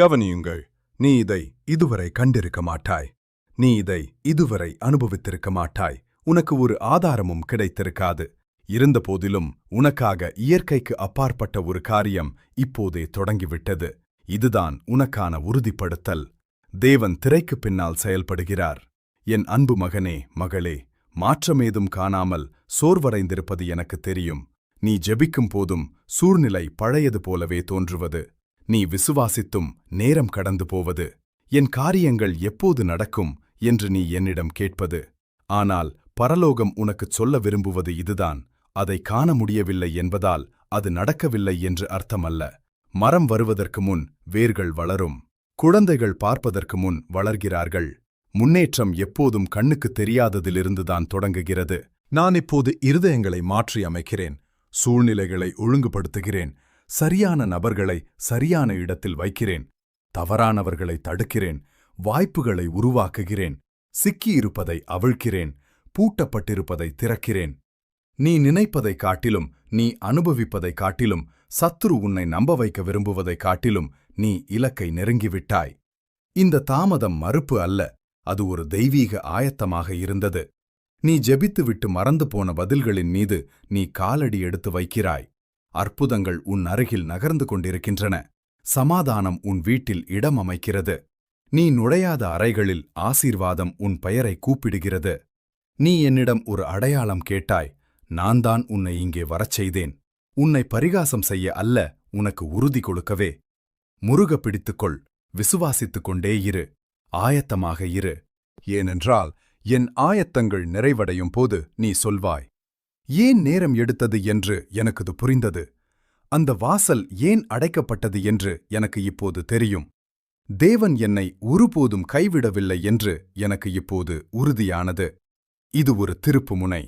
கவனியுங்கள் நீ இதை இதுவரை கண்டிருக்க மாட்டாய். நீ இதை இதுவரை அனுபவித்திருக்க மாட்டாய். உனக்கு ஒரு ஆதாரமும் கிடைத்திருக்காது. இருந்தபோதிலும் உனக்காக இயற்கைக்கு அப்பாற்பட்ட ஒரு காரியம் இப்போதே தொடங்கிவிட்டது. இதுதான் உனக்கான உறுதிப்படுத்தல். தேவன் திரைக்குப் பின்னால் செயல்படுகிறார். என் அன்பு மகனே மகளே மாற்றமேதும் காணாமல் சோர்வடைந்திருப்பது எனக்கு தெரியும். நீ ஜெபிக்கும் போதும் சூழ்நிலை பழையது போலவே தோன்றுவது. நீ விசுவாசித்தும் நேரம் கடந்து போவது என் காரியங்கள் எப்போது நடக்கும் என்று நீ என்னிடம் கேட்பது. ஆனால் பரலோகம் உனக்குச் சொல்ல விரும்புவது இதுதான் அதை காண முடியவில்லை என்பதால் அது நடக்கவில்லை என்று அர்த்தமல்ல. மரம் வருவதற்கு முன் வேர்கள் வளரும் குழந்தைகள் பார்ப்பதற்கு முன் வளர்கிறார்கள். முன்னேற்றம் எப்போதும் கண்ணுக்குத் தெரியாததிலிருந்துதான் தொடங்குகிறது. நான் இப்போது இருதயங்களை மாற்றி அமைக்கிறேன் சூழ்நிலைகளை ஒழுங்குபடுத்துகிறேன் சரியான நபர்களை சரியான இடத்தில் வைக்கிறேன். தவறானவர்களை தடுக்கிறேன். வாய்ப்புகளை உருவாக்குகிறேன். சிக்கியிருப்பதை அவிழ்க்கிறேன். பூட்டப்பட்டிருப்பதை திறக்கிறேன். நீ நினைப்பதைக் காட்டிலும் நீ அனுபவிப்பதைக் காட்டிலும் சத்துரு உன்னை நம்ப வைக்க விரும்புவதைக் காட்டிலும் நீ இலக்கை நெருங்கிவிட்டாய். இந்த தாமதம் மறுப்பு அல்ல அது ஒரு தெய்வீக ஆயத்தமாக இருந்தது. நீ ஜெபித்துவிட்டு மறந்து போன பதில்களின் மீது நீ காலடி எடுத்து வைக்கிறாய். அற்புதங்கள் உன் அருகில் நகர்ந்து கொண்டிருக்கின்றன. சமாதானம் உன் வீட்டில் இடம் அமைக்கிறது. நீ நுழையாத அறைகளில் ஆசீர்வாதம் உன் பெயரை கூப்பிடுகிறது. நீ என்னிடம் ஒரு அடையாளம் கேட்டாய். நான் தான் உன்னை இங்கே வரச் செய்தேன். உன்னை பரிகாசம் செய்ய அல்ல உனக்கு உறுதி கொடுக்கவே. முருக பிடித்துக்கொள் விசுவாசித்துக் கொண்டே இரு. ஆயத்தமாக இரு. ஏனென்றால் என் ஆயத்தங்கள் நிறைவடையும் போது நீ சொல்வாய் ஏன் நேரம் எடுத்தது என்று எனக்குது புரிந்தது. அந்த வாசல் ஏன் அடைக்கப்பட்டது என்று எனக்கு இப்போது தெரியும். தேவன் என்னை ஒருபோதும் கைவிடவில்லை என்று எனக்கு இப்போது உறுதியானது. இது ஒரு திருப்புமுனை